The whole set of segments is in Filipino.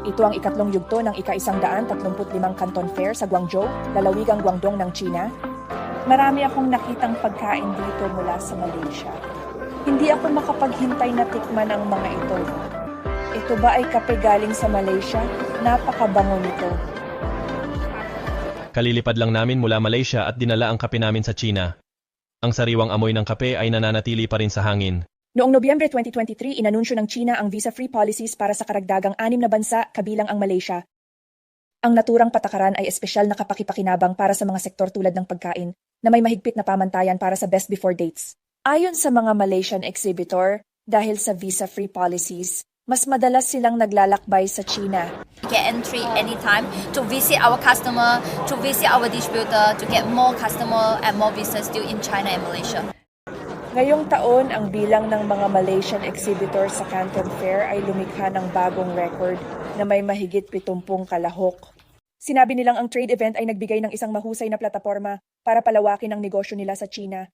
Ito ang ikatlong yugto ng ika-isang daan tatlongput limang Canton Fair sa Guangzhou, lalawigang Guangdong ng China. Marami akong nakitang pagkain dito mula sa Malaysia. Hindi ako makapaghintay na tikman ang mga ito. Ito ba ay kape galing sa Malaysia? Napakabango nito. Kalilipad lang namin mula Malaysia at dinala ang kape namin sa China. Ang sariwang amoy ng kape ay nananatili pa rin sa hangin. Noong Nobyembre 2023, inanunsyo ng China ang visa-free policies para sa karagdagang anim na bansa kabilang ang Malaysia. Ang naturang patakaran ay espesyal na kapakipakinabang para sa mga sektor tulad ng pagkain na may mahigpit na pamantayan para sa best before dates. Ayon sa mga Malaysian exhibitor, dahil sa visa-free policies, mas madalas silang naglalakbay sa China. get entry anytime to visit our customer, to visit our distributor, to get more customer and more business still in China and Malaysia. Ngayong taon, ang bilang ng mga Malaysian exhibitor sa Canton Fair ay lumikha ng bagong record na may mahigit 70 kalahok. Sinabi nilang ang trade event ay nagbigay ng isang mahusay na plataforma para palawakin ang negosyo nila sa China.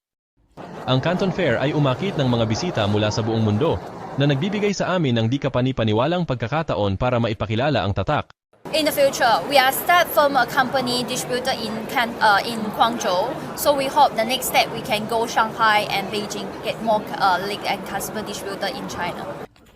Ang Canton Fair ay umakit ng mga bisita mula sa buong mundo na nagbibigay sa amin ng di kapani-paniwalang pagkakataon para maipakilala ang tatak. In the future, we are start from a company distributor in Can, uh, in Guangzhou. So we hope the next step we can go Shanghai and Beijing, get more uh, league and customer distributor in China.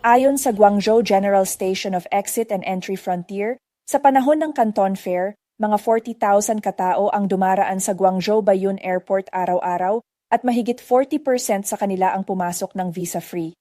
Ayon sa Guangzhou General Station of Exit and Entry Frontier, sa panahon ng Canton Fair, mga 40,000 katao ang dumaraan sa Guangzhou Baiyun Airport araw-araw at mahigit 40% sa kanila ang pumasok ng visa-free.